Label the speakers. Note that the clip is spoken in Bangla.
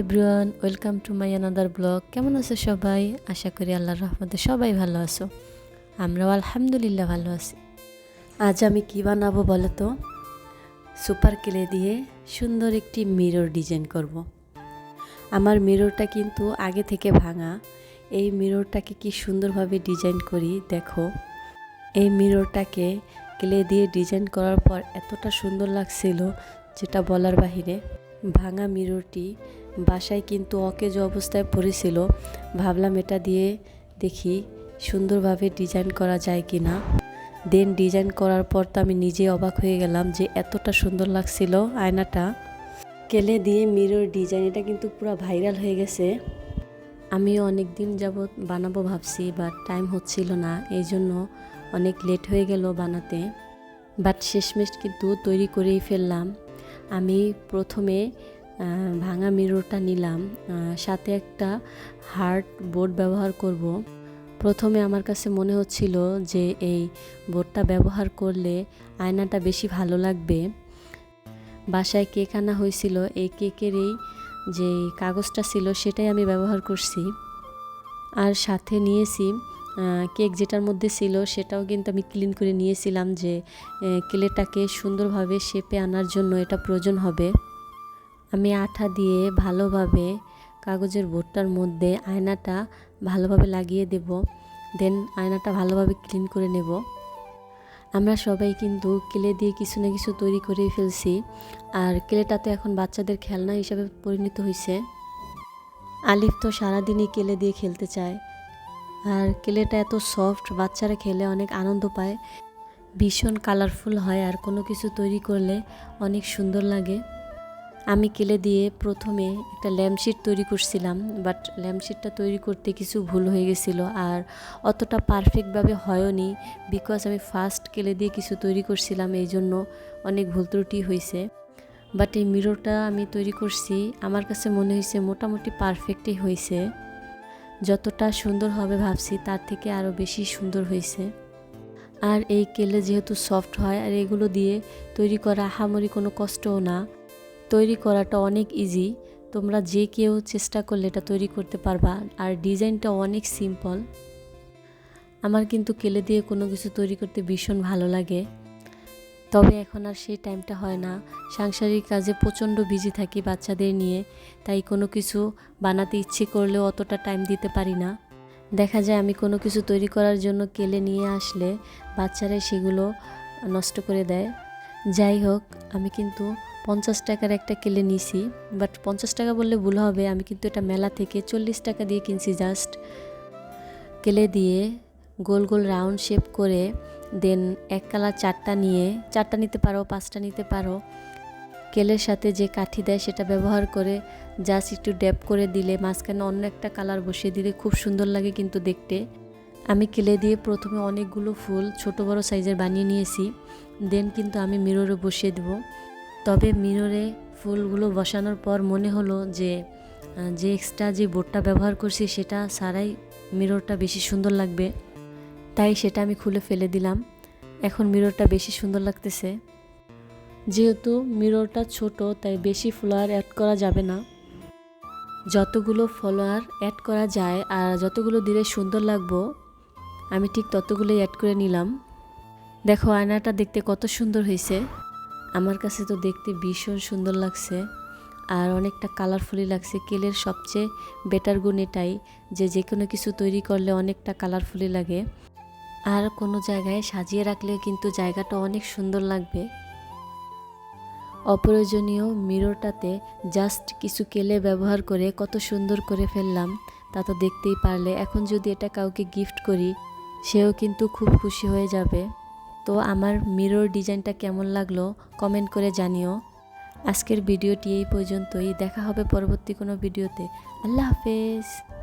Speaker 1: Everyone, welcome to my another blog. কেমন আছো সবাই? আশা করি আল্লাহর রহমতে সবাই ভালো আছো। আমরাও আলহামদুলিল্লাহ ভালো আছি। আজ আমি কি বানাবো বলো তো? সুপার কেলে দিয়ে সুন্দর একটি মিরর ডিজাইন করব। আমার মিররটা কিন্তু আগে থেকে ভাঙা। এই মিররটাকে কি সুন্দরভাবে ডিজাইন করি দেখো। এই মিররটাকে ক্লে দিয়ে ডিজাইন করার পর এতটা সুন্দর লাগছিল যেটা বলার বাহিরে। ভাঙা মিররটি বাসায় কিন্তু অকেজ অবস্থায় পড়েছিল। ভাবলাম এটা দিয়ে দেখি সুন্দরভাবে ডিজাইন করা যায় কি না দেন ডিজাইন করার পর তো আমি নিজে অবাক হয়ে গেলাম যে এতটা সুন্দর লাগছিল আয়নাটা। কেলে দিয়ে মিরর ডিজাইন, এটা কিন্তু পুরো ভাইরাল হয়ে গেছে। আমিও অনেক দিন যাবৎ বানাবো ভাবছি, বাট টাইম হচ্ছিল না এই জন্য অনেক লেট হয়ে গেল বানাতে। বাট শেষমেশ কিন্তু তৈরি করেই ফেললাম। আমি প্রথমে ভাঙা মিররটা নিলাম। সাথে একটা হার্ড বোর্ড ব্যবহার করব। প্রথমে আমার কাছে মনে হচ্ছিল যে এই বোর্ডটা ব্যবহার করলে আয়নাটা বেশি ভালো লাগবে। বাসায় কেক আনা হয়েছিল। এই কেকেরই যে কাগজটা ছিল সেটাই আমি ব্যবহার করছি। আর সাথে নিয়েছি কেক যেটার মধ্যে ছিল সেটাও কিন্তু আমি ক্লিন করে নিয়েছিলাম যে কেলেটাকে সুন্দরভাবে শেপে আনার জন্য এটা প্রয়োজন হবে। আমি আঠা দিয়ে ভালোভাবে কাগজের বোর্ডটার মধ্যে আয়নাটা ভালোভাবে লাগিয়ে দেব। দেন আয়নাটা ভালোভাবে ক্লিন করে নেব। আমরা সবাই কিন্তু কেলে দিয়ে কিছু না কিছু তৈরি করে ফেলছি। আর ক্লেটা তো এখন বাচ্চাদের খেলনা হিসাবে পরিণত হয়েছে আলিফ তো সারাদিনই কেলে দিয়ে খেলতে চায়। আর কেলেটা এত সফট বাচ্চারা খেলে অনেক আনন্দ পায়। ভীষণ কালারফুল হয় আর কোনো কিছু তৈরি করলে অনেক সুন্দর লাগে। আমি কেলে দিয়ে প্রথমে একটা ল্যাম্পশিট তৈরি করছিলাম বাট ল্যাম্পশিটটা তৈরি করতে কিছু ভুল হয়ে গেছিল আর অতটা পারফেক্টভাবে হয়নি বিকজ আমি ফার্স্ট কেলে দিয়ে কিছু তৈরি করছিলাম, এই জন্য অনেক ভুল ত্রুটি হয়েছে বাট এই মিররটা আমি তৈরি করছি, আমার কাছে মনে হয়েছে মোটামুটি পারফেক্টই হয়েছে যতটা সুন্দর হবে ভাবছি, তার থেকে আরও বেশি সুন্দর হয়েছে। আর এই কেলে যেহেতু সফট হয়, আর এগুলো দিয়ে তৈরি করা হামরি কোনো কষ্টও না। তৈরি করাটা অনেক ইজি তোমরা যে কেউ চেষ্টা করলে এটা তৈরি করতে পারবা। আর ডিজাইনটা অনেক সিম্পল আমার কিন্তু কেলে দিয়ে কোনো কিছু তৈরি করতে ভীষণ ভালো লাগে। তবে এখন আর সেই টাইমটা হয় না। সাংসারিক কাজে প্রচণ্ড বিজি থাকি বাচ্চাদের নিয়ে, তাই কোনো কিছু বানাতে ইচ্ছে করলেও অতটা টাইম দিতে পারি না। দেখা যায় আমি কোনো কিছু তৈরি করার জন্য কেলে নিয়ে আসলে বাচ্চারা সেগুলো নষ্ট করে দেয়। যাই হোক, আমি কিন্তু পঞ্চাশ টাকার একটা কেলে নিছি, বাট পঞ্চাশ টাকা বললে ভুল হবে। আমি কিন্তু এটা মেলা থেকে চল্লিশ টাকা দিয়ে কিনছি জাস্ট। কেলে দিয়ে গোল গোল রাউন্ড শেপ করে দেন এক কালার চারটা নিয়ে, চারটা নিতে পারো, পাঁচটা নিতে পারো। কেলের সাথে যে কাঠি দেয় সেটা ব্যবহার করে জাস্ট একটু ড্যাপ করে দিলে মাঝখানে অন্য একটা কালার বসিয়ে দিলে খুব সুন্দর লাগে কিন্তু দেখতে। আমি কেলে দিয়ে প্রথমে অনেকগুলো ফুল ছোট বড় সাইজের বানিয়ে নিয়েছি দেন কিন্তু আমি মিররে বসিয়ে দেব। তবে মিররে ফুলগুলো বসানোর পর মনে হলো যে যে এক্সট্রা যে বোর্ডটা ব্যবহার করছি সেটা সারাই মিররটা বেশি সুন্দর লাগবে। তাই সেটা আমি খুলে ফেলে দিলাম। এখন মিররটা বেশি সুন্দর লাগতেছে। যেহেতু মিররটা ছোট, তাই বেশি ফ্লোয়ার অ্যাড করা যাবে না। যতগুলো ফলোয়ার অ্যাড করা যায় আর যতগুলো দিলে সুন্দর লাগবো, আমি ঠিক ততগুলোই অ্যাড করে নিলাম। দেখো, আয়নাটা দেখতে কত সুন্দর হয়েছে। আমার কাছে তো দেখতে ভীষণ সুন্দর লাগছে আর অনেকটা কালারফুলি লাগছে। কেলের সবচেয়ে বেটার গুণ এটাই যে যে কোনো কিছু তৈরি করলে অনেকটা কালারফুলি লাগে। আর কোনো জায়গায় সাজিয়ে রাখলেও কিন্তু জায়গাটা অনেক সুন্দর লাগবে। অপ্রয়োজনীয় মিররটাতে জাস্ট কিছু কেলে ব্যবহার করে কত সুন্দর করে ফেললাম, তা তো দেখতেই পারলে। এখন যদি এটা কাউকে গিফট করি, সেও কিন্তু খুব খুশি হয়ে যাবে। তো আমার মিরর ডিজাইনটা কেমন লাগল কমেন্ট করে জানিও। আজকের ভিডিওটি এই পর্যন্তই। দেখা হবে পরবর্তী কোনো ভিডিওতে। আল্লাহ হাফেজ।